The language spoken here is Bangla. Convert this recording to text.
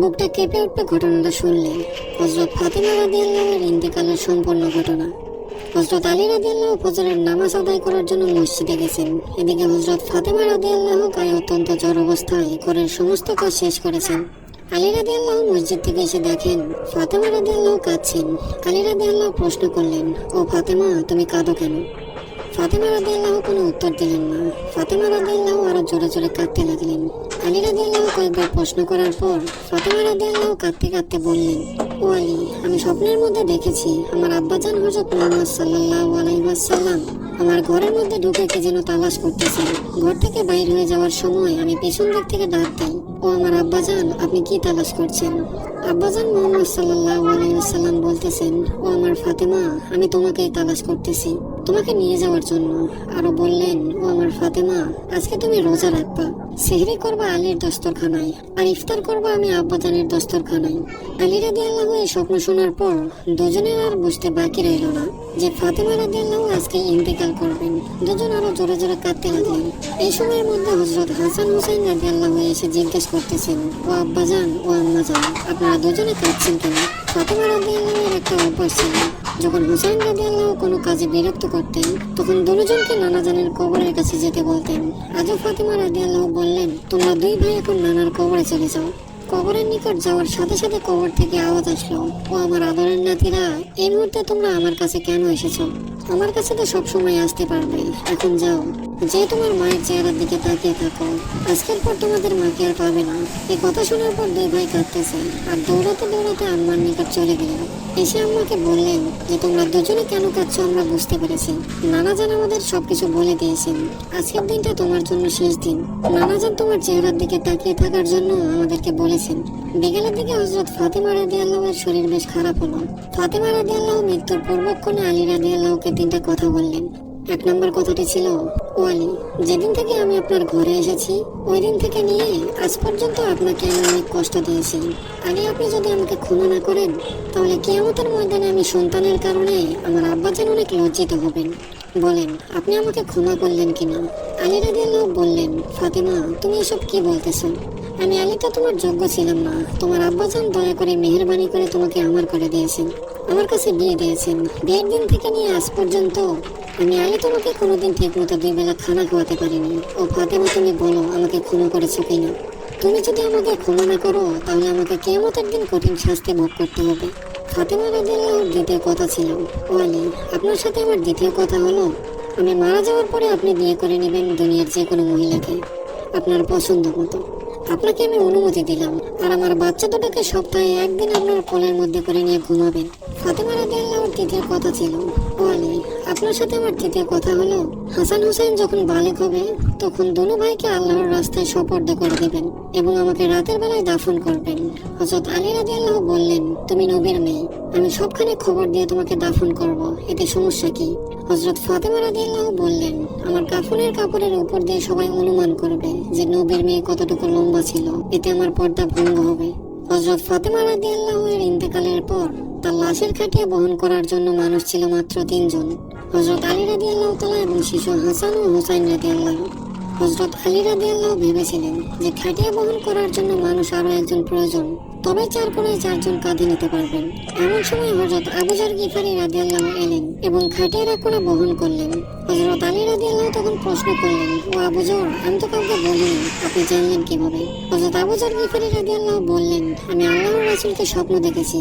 বুকটা কেঁপে উঠবে ঘটনাটা শুনলে। হজরত ফাতেমা রাদিয়াল্লাহর ইন্তেকালের সম্পূর্ণ ঘটনা। হজরত আলী রাদিয়াল্লাহ ফজরের নামাজ আদায় করার জন্য মসজিদে গেছেন। এদিকে হজরত ফাতেমা রাদিয়াল্লাহ গায়ে অত্যন্ত জ্বর অবস্থায় ঘরের সমস্ত কাজ শেষ করেছেন। আলী রাদিয়াল্লাহ মসজিদ থেকে এসে দেখেন ফাতেমা রাদিয়াল্লাহ কাঁদছেন। আলী রাদিয়াল্লাহ প্রশ্ন করলেন, ও ফাতেমা, তুমি কাঁদো কেন? ফাতেমা রাদিয়াল্লাহ কোনো উত্তর দিলেন না। ফাতেমা রাদিয়াল্লাহ আরও জোরে জোরে কাঁদতে লাগলেন। আলী রাদিয়াল্লাহ কয়েকবার প্রশ্ন করার পর ফাতেমা রাদিয়াল্লাহ কাঁদতে কাঁদতে বললেন, ও আলী, আমি স্বপ্নের মধ্যে দেখেছি আমার আব্বাজান হজরত মোহাম্মদ সাল্লাল্লাহু আলাইহাসাল্লাম আমার ঘরের মধ্যে ঢুকে কে যেন তালাশ করতেছেন ঘর থেকে বাইর হয়ে যাওয়ার সময় আমি পেছন দিক থেকে ডাক দিই ও আমার আব্বাজান, আপনি কি তালাশ করছেন? আব্বাজান মোহাম্মদ সাল্লাল্লাহু আলাইহি ওয়াসাল্লাম বলতেছেন, ও আমার ফাতেমা, আমি তোমাকেই তালাশ করতেছি। তোমাকে নিয়ে যাওয়ার জন্য। আরও বললেন, ও আমার ফাতেমা, আজকে তুমি রোজা রাখবা। সেহরি করবা আলীর দস্তরখানায়, আর ইফতার করবা আমি আব্বাজানের দস্তরখানায়। আলী রাদি আল্লাহ এই স্বপ্ন শোনার পর দুজনের আর বুঝতে বাকি রইল না যে ফাতেমা রাদি আল্লাহ আজকে ইন্তেকাল করবেন। দুজন আরও জোরে জোরে কাঁদতে লাগলেন। এই সময়ের মধ্যে হজরত হাসান হুসাইন রাদি আল্লাহ এসে জিজ্ঞেস করতেছেন, ও আব্বাজান ও আম্মাজান আপনারা দুজনে কাঁদছেন কেন? ফাতেমা রাদি আল্লাহের একটা অভ্যাস ছিল। যখন হুসাইন রাজি আল্লাহ কোনো কাজে বিরক্ত করতেন, তখন দুজনকে নানাজানের কবরের কাছে যেতে বলতেন। আজও ফাতিমা রাজি আল্লাহ বললেন, তোমরা দুই ভাই এখন নানার কবরে চলে যাও। কবরের নিকট যাওয়ার সাথে সাথে কবর থেকে আওয়াজ আসলো, ও আমার আদরের নাতিরা, এই মুহূর্তে তোমরা আমার কাছে কেন এসেছ? আমার কাছে তো সব সময় আসতে পারবে। এখন যাও। যে তোমার মায়ের চেহারার দিকে তাকিয়ে থাকো। আজকের পর তোমাদের মাকে আর পাবে না। এই কথা শোনার পর দুই ভাই কাঁদতেছে আর দৌড়াতে দৌড়াতে আম্মার নিকট চলে গেলেন এসে আম্মাকে বললেন যে, তোমরা দুজনে কেন কাঁদছো আমরা বুঝতে পেরেছি। নানাজান আমাদের সবকিছু বলে দিয়েছেন। আজকের দিনটা তোমার জন্য শেষ দিন। নানাজান তোমার চেহারার দিকে তাকিয়ে থাকার জন্য আমাদেরকে বলেছেন বিকেলের দিকে হজরত ফাতেমা রাদি আল্লাহের শরীর বেশ খারাপ হলো। ফাতেমা রাদি আল্লাহ মৃত্যুর পূর্বক্ষণে আলী রাদি আল্লাহকে তিনটা কথা বললেন। এক নম্বর কথাটি ছিল, ও আলী, যেদিন থেকে আমি আপনার ঘরে এসেছি ওই দিন থেকে নিয়ে আজ পর্যন্ত আপনাকে আমি অনেক কষ্ট দিয়েছি। আগে আপনি যদি আমাকে ক্ষমা না করেন, তাহলে কেয়ামতের ময়দানে আমি সন্তানের কারণে আমার আব্বা যেন অনেক লজ্জিত হবেন। বলেন, আপনি আমাকে ক্ষমা করলেন কিনা? আলী রাদিয়াল্লাহু বললেন, ফাতেমা, তুমি এসব কি বলতেছো? আমি আলী তো তোমার যোগ্য ছিলাম না তোমার আব্বাজান দয়া করে মেহরবানি করে তোমাকে আমার করে দিয়েছেন। আমার কাছে বিয়ে দিয়েছেন। বিয়ের দিন থেকে নিয়ে আজ পর্যন্ত আমি আলী তোমাকে কোনোদিন ঠিক মতো দুই বেলা খানা খাওয়াতে পারিনি। ও ফাতেমা, তুমি বলো, আমাকে ক্ষমা করেছ কিনা? তুমি যদি আমাকে ক্ষমা না করো, তাহলে আমাকে কেমতের দিন কঠিন শাস্তি ভোগ করতে হবে। ফাতেমা রাদিয়াল্লাহুর দ্বিতীয় কথা ছিল, ও আলী, আপনার সাথে আমার দ্বিতীয় কথা হলো, আমি মারা যাওয়ার পরে আপনি বিয়ে করে নেবেন দুনিয়ার যে কোনো মহিলাকে। আপনার পছন্দ মতো। আপনাকে আমি অনুমতি দিলাম। আর আমার বাচ্চা দুটোকে সপ্তাহে একদিন আপনার কোলের মধ্যে করে নিয়ে ঘুমাবেন। ফাতেমা রাদিয়াল্লাহুর তৃতীয় কথা ছিল। ও আপনার সাথে আমার তৃতীয় কথা হলো, হাসান হোসেন যখন বালেক হবে, তখন দোনো ভাইকে আল্লাহর রাস্তায় সপর্দ করে দেবেন এবং আমাকে রাতের বেলায় দাফন করবেন। হজরত আলী রাদিয়াল্লাহু বললেন, তুমি নবীর মেয়ে, আমি সবখানে খবর দিয়ে তোমাকে দাফন করব, এতে সমস্যা কি? হজরত ফাতেমা রাদিয়াল্লাহু বললেন, আমার কাফনের কাপড়ের উপর দিয়ে সবাই অনুমান করবে যে নবীর মেয়ে কতটুকু লম্বা ছিল, এতে আমার পর্দা ভঙ্গ হবে। হজরত ফাতেমা রাদিয়াল্লাহু এর ইন্তেকালের পর তার লাশের খাটিয়ে বহন করার জন্য মানুষ ছিল মাত্র তিনজন। হজরত আলী রাদিয়াল্লাহু তাআলা এবং শিশু হাসান ও হুসাইন রাদিয়াল্লাহু। হজরত আলী রাদিয়াল্লাহু ভেবেছিলেন যে খাটিয়া বহন করার জন্য মানুষ আরও একজন প্রয়োজন, তবে চার কোণে চারজন কাঁধে নিতে পারবেন। এমন সময় হজরত আবুজার গিফারি রাদিয়াল্লাহু এলেন এবং খাটিয়ার কোণে বহন করলেন। হজরত আলী রাদিয়াল্লাহু তখন প্রশ্ন করলেন, ও আবুজর আমি তো কাউকে বলিনি, আপনি জানলেন কীভাবে? হজরত আবুজার গিফারি রাদিয়াল্লাহু বললেন, আমি আল্লাহর রাসূলকে স্বপ্ন দেখেছি